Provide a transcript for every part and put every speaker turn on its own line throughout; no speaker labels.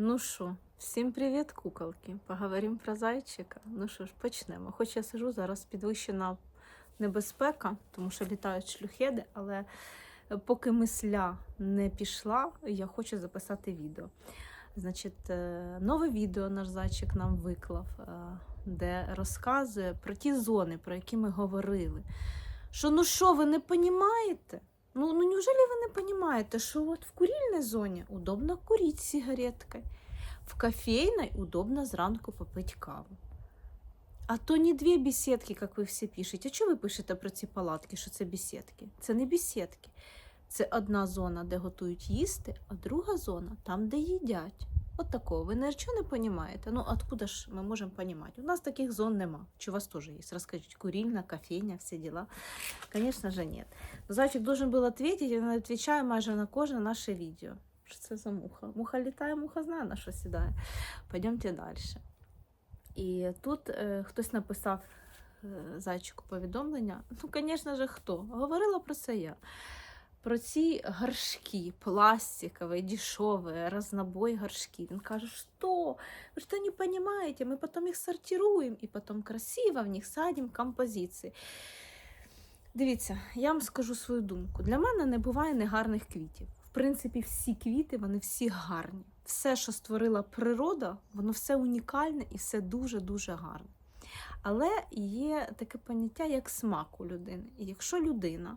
Ну що, всім привіт, куколки. Поговоримо про зайчика. Ну що ж, почнемо. Хоч я сижу зараз підвищена небезпека, тому що літають шлюхеди, але поки мисля не пішла, я хочу записати відео. Значить, е, нове відео наш зайчик нам виклав, е, де розказує про ті зони, про які ми говорили. Що ну що, ви не понімаєте? Ну, ну неужели ви не понимаете, що от в курільній зоні удобно курити сигареткой, в кофейній удобно зранку попити каву. А то не дві бесідки, як ви всі пишете. А чого ви пишете про ці палатки, що це бесідки? Це не бесідки. Це одна зона, де готують їсти, а друга зона там, де їдять. От такого. Ви нічого не розумієте? Ну, откуда ж ми можемо розуміти? У нас таких зон нема. Чи у вас теж є? Розкажіть, курильна, кофейня, всі діла. Звісно ж, ні. Зайчик должен был ответить, и он отвечает майже на кожне наше відео. Що це за муха? Муха літає, муха знає, на що сідає. Пойдемте далі. І тут е, хтось написав е, зайчику повідомлення. Ну, звісно ж, хто? Говорила про це я. Про ці горшки пластикові, дешеві, разнобой горшки. Він каже, що? Ви що не розумієте? Ми потім їх сортируємо і потім красиво в них садимо композиції. Дивіться, я вам скажу свою думку. Для мене не буває негарних квітів. В принципі, всі квіти, вони всі гарні. Все, що створила природа, воно все унікальне і все дуже-дуже гарне. Але є таке поняття, як смак у людини. І якщо людина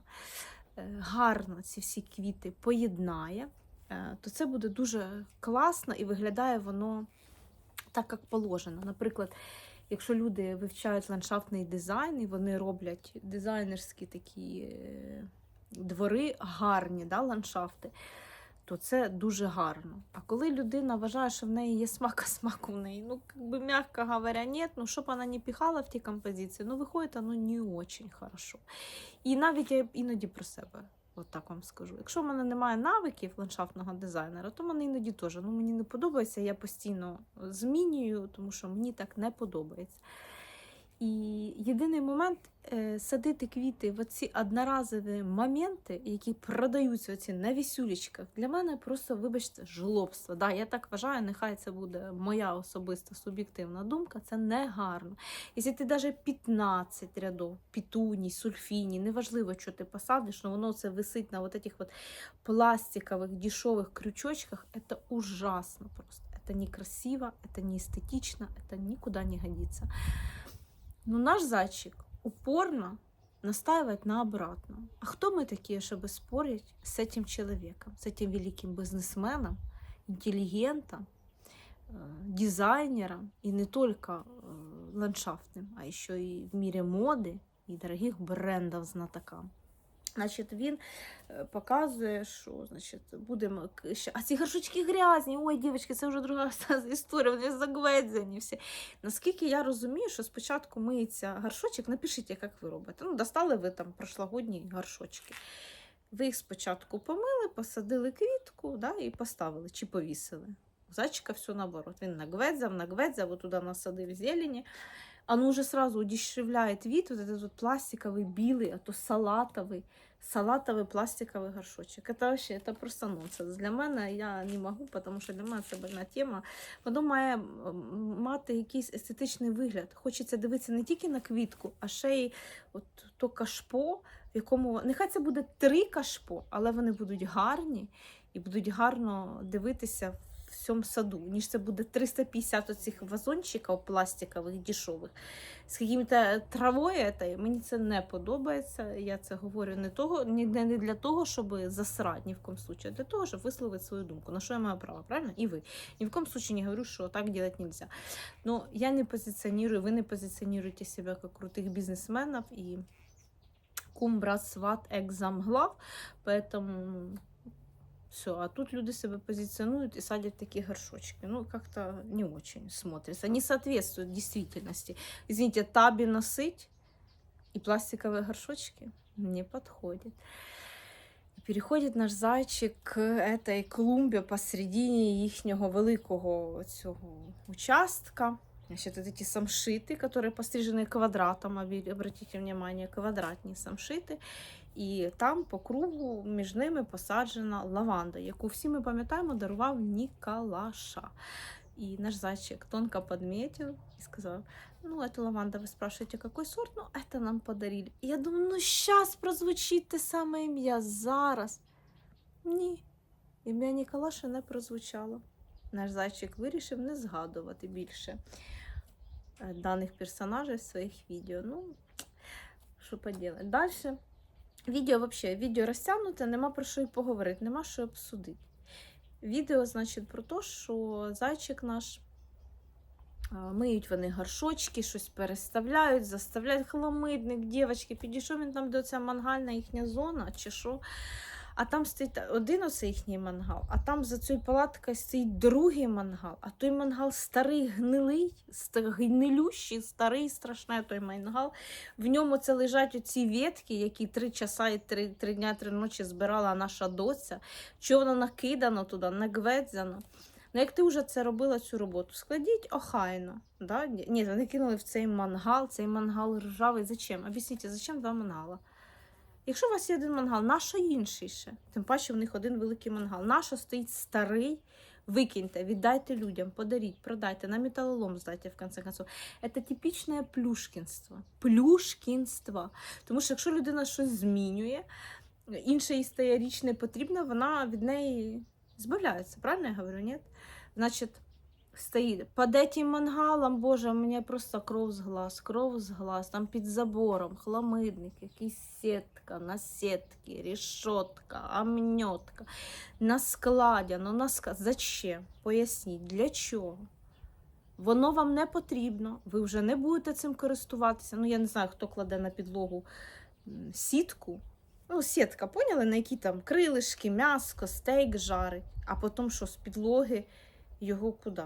гарно ці всі квіти поєднає, е, то це буде дуже класно і виглядає воно так, як положено. Наприклад, якщо люди вивчають ландшафтний дизайн і вони роблять дизайнерські такі е, двори, гарні да, ландшафти, то це дуже гарно. А коли людина вважає, що в неї є смак, а смаку в неї, ну, как бы, мягко говоря, нет, ну, щоб вона не піхала в ті композиції, ну, виходить воно не очень хорошо. І навіть я іноді про себе. От так вам скажу. Якщо в мене немає навиків ландшафтного дизайнера, то мене іноді теж ну, мені не подобається, я постійно змінюю, тому що мені так не подобається. І єдиний момент е, садити квіти в оці одноразові моменти, які продаються оці на вісюлечках, для мене просто, вибачте, жлобство. Да, я так вважаю, нехай це буде моя особиста суб'єктивна думка, це не гарно. Якщо ти навіть 15 рядов, пітуній, сульфіній, неважливо, що ти посадиш, але воно це висить на вот этих вот пластикових дешевих крючочках, це ужасно просто. Это некрасиво, это не эстетично, это никуда не годится. Но наш зайчик упорно настаивает на обратном. А кто мы такие, чтобы спорить с этим человеком, с этим великим бизнесменом, интеллигентом, э, дизайнером и не только э, ландшафтным, а еще и в мире моды и дорогих брендов знатокам. Значить, він е, показує, що значить, будемо. А ці горшочки грязні. Ой, дівчатки, це вже друга історія, вони загведзені всі. Наскільки я розумію, що спочатку миється горшочок, напишіть, як ви робите. Ну, достали ви там прошлогодні горшочки. Ви їх спочатку помили, посадили квітку да, і поставили чи повісили. Зайчика все наоборот. Він нагведзав, нагведзав, туди насадив зелені Оно уже сразу удешевляет вид, вот этот вот пластиковый, белый, а то салатовый, салатовый пластиковый горшочек. Это вообще, это просто нонсенс. Для мене я не можу, тому що для мене це больна тема. Воно має м, мати якийсь естетичний вигляд. Хочеться дивитися не тільки на квітку, а ще й от то кашпо, в якому нехай це буде три кашпо, але вони будуть гарні і будуть гарно дивитися в цьому саду, ніж це буде 350 оцих вазончиків пластикових, дешевих, з яким-то травою. этой. Мені це не подобається. Я це говорю не, того, не, не не для того, щоб засрати ні в коем случае, а для того, щоб висловити свою думку. На що я маю право, правильно? І ви. Ні в коем случае не говорю, що так делать нельзя. Но я не позиционирую, вы не позиционируете себя как крутых бизнесменов и кум, брат, сват, экзамглав, поэтому все, а тут люди себя позиционируют и садят такие горшочки. Ну, как-то не очень смотрится. Не соответствует действительности. Извините, таби носить и пластиковые горшочки не подходит. І Переходить наш зайчик к этой клумбі посередині їхнього великого цього участка. Значит, вот эти самшиты, которые пострижены квадратом, обе- обратите внимание, квадратные самшиты. І там по кругу між ними посаджена лаванда, яку всі ми пам'ятаємо, дарував Ніколаша. И наш зайчик тонко подметил и сказал, ну, это лаванда, вы спрашиваете, какой сорт? Ну, это нам подарили. І я думаю, ну, сейчас прозвучить те саме ім'я, зараз. Ні, ім'я Ніколаша не прозвучало. Наш зайчик вирішив не згадувати більше е, даних персонажів в своїх відео. Ну, що поділати. Далі. Відео взагалі, відео розтягнуте, нема про що й поговорити, нема що обсудити. Відео, значить, про те, що зайчик наш миють вони горшочки, щось переставляють, заставляють хламидник, дівчатки, підійшов він там, до ця мангальна їхня зона, чи що. А там стоїть один оце їхній мангал, а там за цією палаткою стоїть другий мангал, а той мангал старий, гнилий, гнилющий, старий, страшний той мангал. В ньому це лежать оці ветки, які три часа і три, три дня, три ночі збирала наша доця. Що воно накидано туди, нагведзано. Ну, як ти вже це робила цю роботу, складіть охайно. Да? Ні, вони кинули в цей мангал, цей мангал ржавий. Зачем? Об'ясніть, зачем два мангала? Якщо у вас є один мангал, нащо інший ще? Тим паче в них один великий мангал. Нащо стоїть старий? Викиньте, віддайте людям, подаріть, продайте, на металолом здайте, в конце концов. Це типічне плюшкінство. Плюшкінство. Тому що якщо людина щось змінює, інша їй стає річ не потрібна, вона від неї збавляється. Правильно я говорю, ні? Значить, стоїть под этим мангалом, боже, у мене просто кров з глаз, кров з глаз, там під забором, хламидник, якийсь сітка, на сітки, решетка, омнетка, на складі, ну на склад. Зачем? Поясніть, для чого? Воно вам не потрібно, ви вже не будете цим користуватися. Ну, я не знаю, хто кладе на підлогу сітку. Ну, сітка, поняли, на які там крилишки, м'яско, стейк жарить, а потім що з підлоги його куди?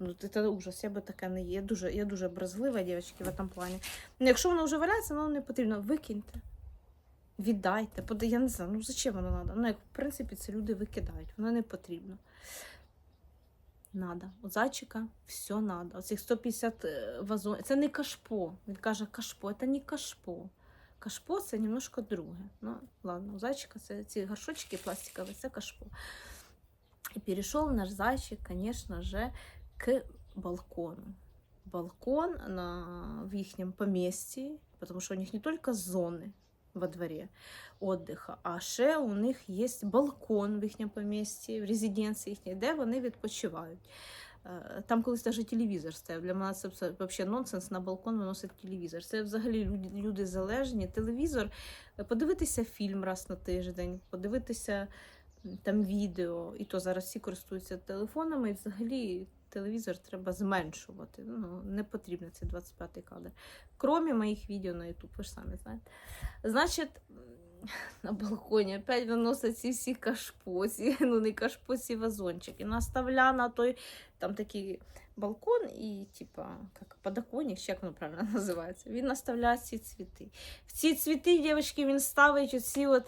Ну, це ужас, я би таке не є. Я дуже, я дуже бразлива, дівчатки, в цьому плані. Ну, якщо воно вже валяється, воно не потрібно. Викиньте, віддайте. Я не знаю, ну зачем воно треба? Ну, як в принципі, це люди викидають, воно не потрібно. Надо. У зайчика все надо. Оцих 150 вазонів. Це не кашпо. Він каже кашпо, це не кашпо. Кашпо це немножко друге. Ну, ладно, у зайчика це ці горшочки пластикові, це кашпо. И перешел наш зайчик, конечно же, к балкону. Балкон на, в их поместье, потому что у них не только зоны во дворе отдыха, а ще у них є балкон в їхньому помісті, в резиденції їхній, де вони відпочивають. Е, Там колись навіть телевізор стояв. Для мене це взагалі нонсенс на балкон виносить телевізор. Це взагалі люди, люди залежні. Телевізор, е, подивитися фільм раз на тиждень, подивитися там відео, і то зараз всі користуються телефонами, і взагалі телевізор треба зменшувати. Ну, не потрібно цей 25-й кадр. Кромі моїх відео на YouTube, ви ж самі знаєте. Значить, на балконі опять виносять ці всі кашпосі, ну не кашпосі, вазончики. Наставля на той, там такий балкон і, типа, як подоконник, чи як воно правильно називається. Він наставляє ці цвіти. В ці цвіти, дівчатки, він ставить оці от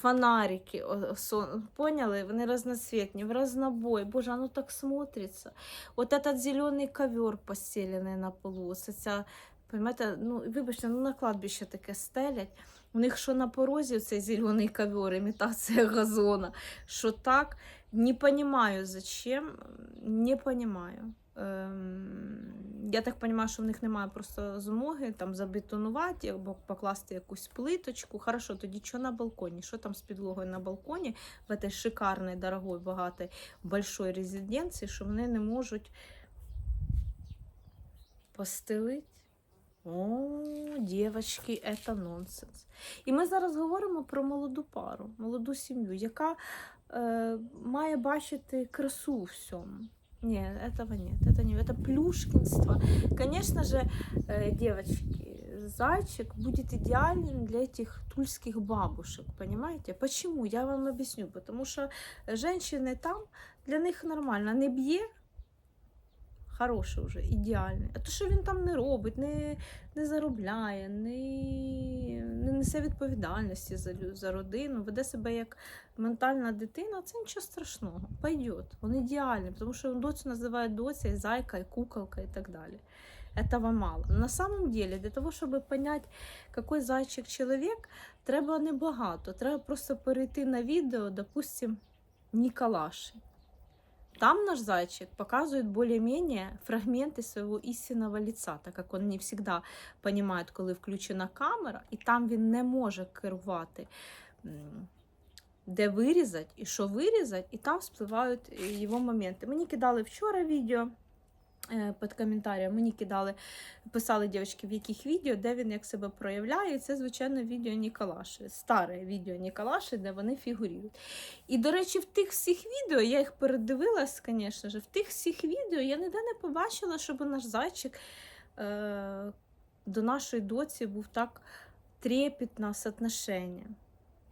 фонарики. о- сон- Поняли? Вони разноцветні, в разнобой. Боже, оно так смотрится. Вот этот зеленый ковер постелений на полу. Ця, понимаете, ну, вибачте, ну на кладбище таке стелять. У них що на порозі цей зелений ковер, імітація газона, що так. Не понимаю, зачем. Не понимаю. Ем, я так розумію, що в них немає просто змоги там забетонувати або покласти якусь плиточку. Хорошо, тоді що на балконі? Що там з підлогою на балконі в этой шикарній, дорогой, багатій, большой резиденції, що вони не можуть постелити? О, дівчатки, це нонсенс. І ми зараз говоримо про молоду пару, молоду сім'ю, яка е, має бачити красу всьому. Ні, этого нет, это не это плюшкинство. Конечно же, э, девочки, зайчик будет идеальным для этих тульских бабушек, понимаете? Почему? Я вам объясню. Потому что женщины там, для них нормально, не б'є, хороший вже, ідеальний. А то, що він там не робить, не, не заробляє, не, не несе відповідальності за, за родину, веде себе як ментальна дитина, це нічого страшного. Пойдет. Він ідеальний, тому що доцю називають доця, і зайка, і куколка, і так далі. этого мало. На самом деле, для того, щоб понять, який зайчик чоловік, треба небагато. Треба просто перейти на відео, допустим, Ніколаші. Там наш зайчик показывает более-менее фрагменты своего истинного лица, так як він не всегда понимает, коли включена камера, і там він не може керувати, де вирізати і що вирізати, і там спливають його моменти. Мені кидали вчора відео. Е, Під коментарем мені кидали, писали дівчатки, в яких відео, де він як себе проявляє. І це, звичайно, відео Ніколаші, старе відео Ніколаші, де вони фігурують. І, до речі, в тих всіх відео, я їх передивилась, звісно ж, в тих всіх відео я ніде не побачила, щоб наш зайчик е- до нашої доці був так трепетно з отношенням.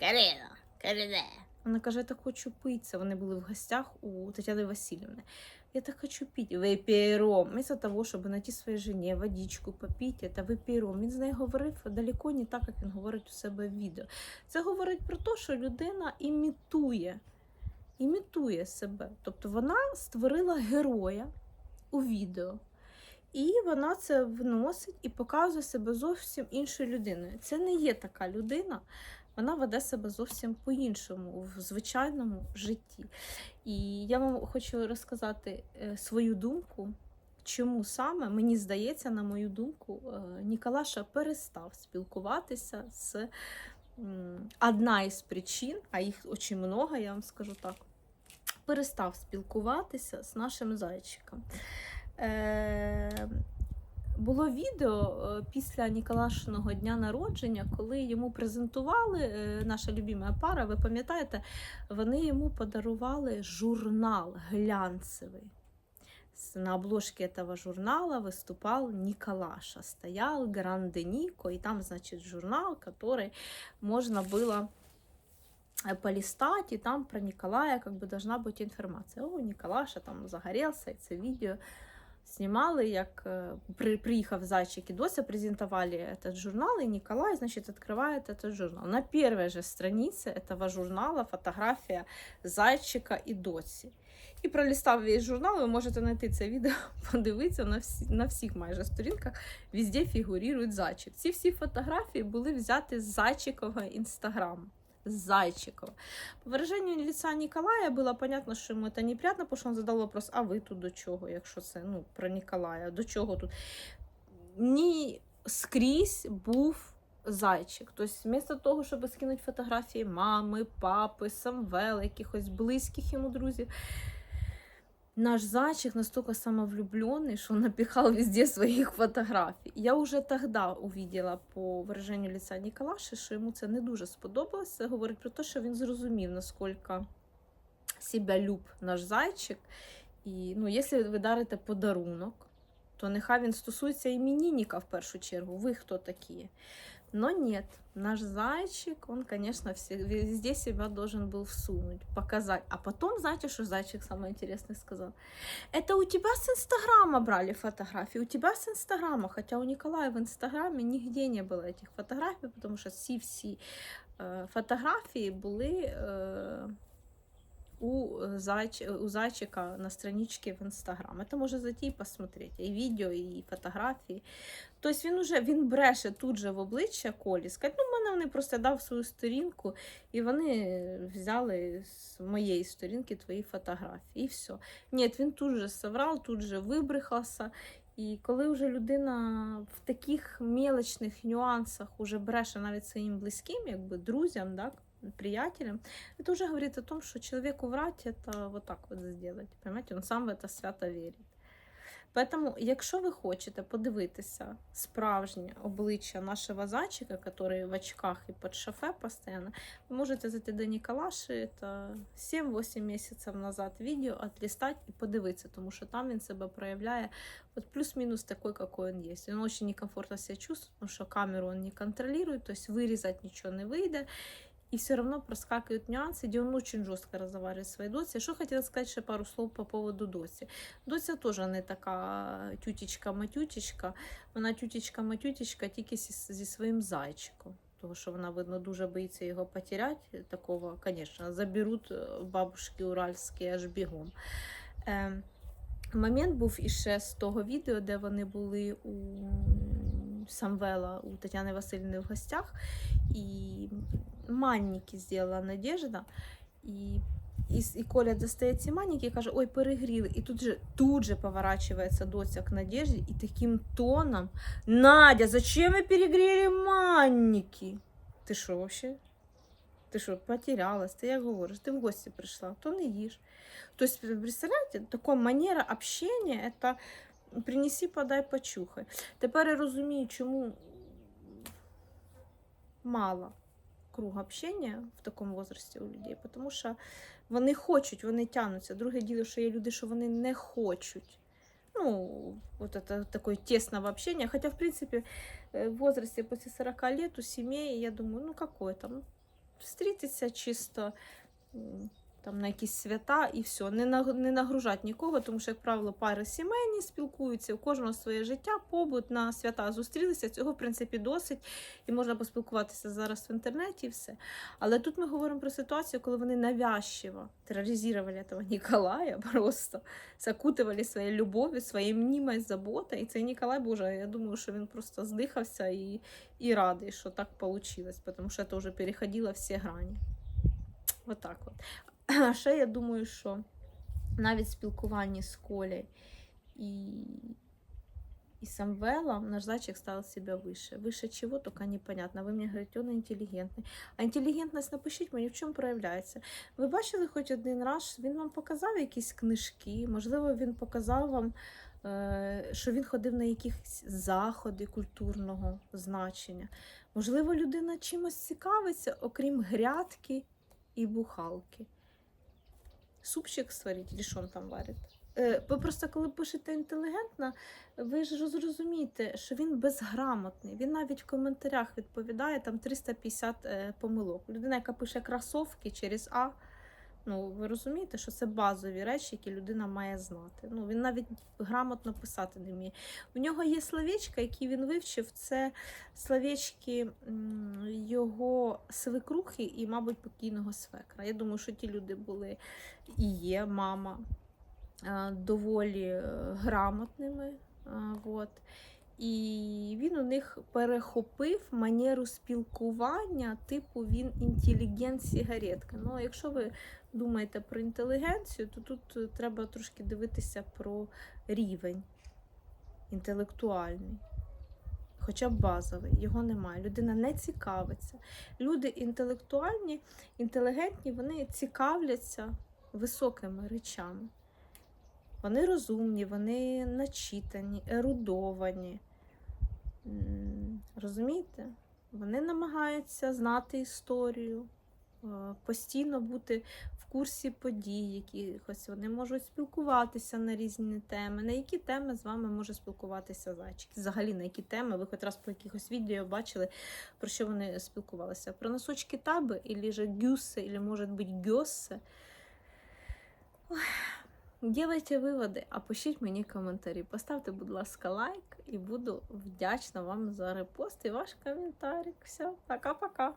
Карина, Карина. Вона каже, я так хочу пити. Вони були в гостях у Тетяни Васильівни. Я так хочу пить. Випіром. Вместо того, щоб знайти своїй жені водичку попити, це випіром. Він з нею говорив далеко не так, як він говорить у себе в відео. Це говорить про те, що людина імітує, імітує себе. Тобто вона створила героя у відео. І вона це вносить і показує себе зовсім іншою людиною. Це не є така людина, вона веде себе зовсім по-іншому в звичайному житті. І я вам хочу розказати е, свою думку, чому саме, мені здається, на мою думку, е, Ніколаша перестав спілкуватися з одна із причин, а їх дуже много, я вам скажу так. Перестав спілкуватися з нашим зайчиком. Е, було відео е, після Ніколашиного дня народження, коли йому презентували е, наша любима пара. Ви пам'ятаєте, вони йому подарували журнал глянцевий. С- На обложке этого журнала выступал Николаша. Стоял Гранде Нико, и там, значит, журнал, который можно было э, полистать, и там про Николая как бы должна быть информация. О, Николаша там загорелся, и це відео знімали, як е, при, приїхав зайчик і Дося, презентовали этот журнал, и Николай, значит, открывает этот журнал. На первой же странице этого журнала фотографія зайчика і Досі. І пролистав весь журнал, ви можете знайти це відео, подивитися на, всі, на всіх майже сторінках, везде фігурує зайчик. Ці всі фотографії були взяті з зайчикового інстаграму. З Зайчикова. По выражению лица Николая было понятно, що йому це неприятно, тому що він задав вопрос, а ви тут до чого, якщо це ну, про Ніколая, до чого тут? Ні скрізь був зайчик. Тобто, вместо того, щоб скинути фотографії мами, папи, Самвела, якихось близьких йому друзів, наш зайчик настолько самовлюбленный, что он напихал везде своих фотографій. Я уже тогда увидела по выражению лица Ніколаші, що йому це не дуже сподобалось. Це говорить про те, що він зрозумів, наскільки себе люб наш зайчик. І ну, якщо ви дарите подарунок, то нехай він стосується іменинника в першу чергу. Ви хто такі? Но нет, наш зайчик, он, конечно, все, везде себя должен был всунуть, показать. А потом, знаете, что зайчик самое интересное сказал? Это у тебя с Инстаграма брали фотографии, у тебя с Инстаграма. Хотя у Николая в Инстаграме нигде не было этих фотографий, потому что всі-всі э, фотографії були э, у, зайч... у зайчика на страничке в Инстаграм. Это можно зайти и посмотреть. И видео, и фотографії. Тобто він уже він бреше тут же в обличчя Колі, сказати, ну, мене вони просто дав свою сторінку, і вони взяли з моєї сторінки твої фотографії. І все. Ні, він тут же соврав, тут же вибрехався. І коли вже людина в таких мелочних нюансах уже бреше навіть своїм близьким, якби друзям, так, приятелям, это уже говорит о том, что человеку врать это вот так вот сделать. Понимаете, он сам в это свято вірить. Поэтому, якщо ви хочете подивитися справжнє обличчя нашого зайчика, який в очках і під шофе постійно, ви можете зайти до Ніколаші та 7-8 місяців назад відео отлистати і подивитися, тому що там він себе проявляє от плюс-мінус такой, какой он есть. Он очень некомфортно себя чувствует, потому что камеру он не контролирует, то есть вырезать ничего не выйдет. И все равно проскакивают нюансы, где он очень жестко разговаривает с своей Доцей. Что хотела сказать еще пару слов по поводу Доці. Доця теж не така тютечка-матютечка. Вона тютечка-матютечка тільки зі, своїм зайчиком. Тому що вона, видно, дуже боїться його потеряти. Такого, звісно, заберуть бабушки уральські аж бігом. Момент був іще з того відео, де вони були у Самвела, у Тетяни Васильівни в гостях, і манніки зробила Надежда. І, і, і Коля достає ці манніки і каже: ой, перегріли. І тут же тут же поворачується доця к Надежді і таким тоном: Надя, зачем ви перегріли манніки? Ти що вообще? Ти що, потерялась? Ти як говориш, ти в гості прийшла, то не їж. Тобто, представляєте, така манера общення це принеси, подай, почухай. Тепер я розумію, чому мало круг общення в такому возрасті у людей, тому що вони хочуть, вони тянуться. Друге діло, що є люди, що вони не хочуть. Ну, вот это такое тесного общения. Хотя, в принципе, э, в возрасте после 40 лет у семей, я думаю, ну какое там, встретиться чисто там на якісь свята і все. Не, наг- не нагружати нікого, тому що, як правило, пари сімейні спілкуються, у кожного своє життя, побут на свята зустрілися. Цього, в принципі, досить, і можна поспілкуватися зараз в інтернеті і все. Але тут ми говоримо про ситуацію, коли вони навязчиво терроризировали этого Николая просто, закутували своєю любов'ю, своєю мнімою заботою. І цей Ніколай, боже, я думаю, що він просто здихався і, і радий, що так вийшло, тому що це вже переходило всі грані. Отак от. А ще я думаю, що навіть спілкування з Колей і, і Самвелом наш зайчик став себе вище. Вище чого, тільки непонятно. Ви мені говорите, він інтелігентний. А інтелігентність, напишіть мені, в чому проявляється. Ви бачили хоч один раз, він вам показав якісь книжки, можливо, він показав вам, е, що він ходив на якісь заходи культурного значення. Можливо, людина чимось цікавиться, окрім грядки і бухалки. Супчик сварить, чи що он там варить. Е, Ви просто коли пишете інтелігентна, ви ж розумієте, що він безграмотний. Він навіть в коментарях відповідає там 350 е, помилок. Людина, яка пише кросовки через А. Ну, ви розумієте, що це базові речі, які людина має знати. Ну, він навіть грамотно писати не вміє. У нього є словечка, які він вивчив. Це словечки його свекрухи і, мабуть, покійного свекра. Я думаю, що ті люди були і є мама е, доволі е, грамотними. е, Вот. І він у них перехопив манеру спілкування, типу він інтелігент сігаретка. Ну, а якщо ви думаєте про інтелігенцію, то тут е, треба трошки дивитися про рівень інтелектуальний. Хоча б базовий, його немає. Людина не цікавиться. Люди інтелектуальні, інтелігентні, вони цікавляться високими речами. Вони розумні, вони начитані, ерудовані. Розумієте? Вони намагаються знати історію, е, постійно бути в курсі подій якихось. Вони можуть спілкуватися на різні теми. На які теми з вами може спілкуватися зайчик? Взагалі, на які теми? Ви хоч раз по якихось відео бачили, про що вони спілкувалися? Про носочки таби, або же гюси, або, може бути, гьоси. Делайте виводи, а пишіть мені коментарі. Поставте, будь ласка, лайк і буду вдячна вам за репост і ваш коментарик. Все, пока-пока.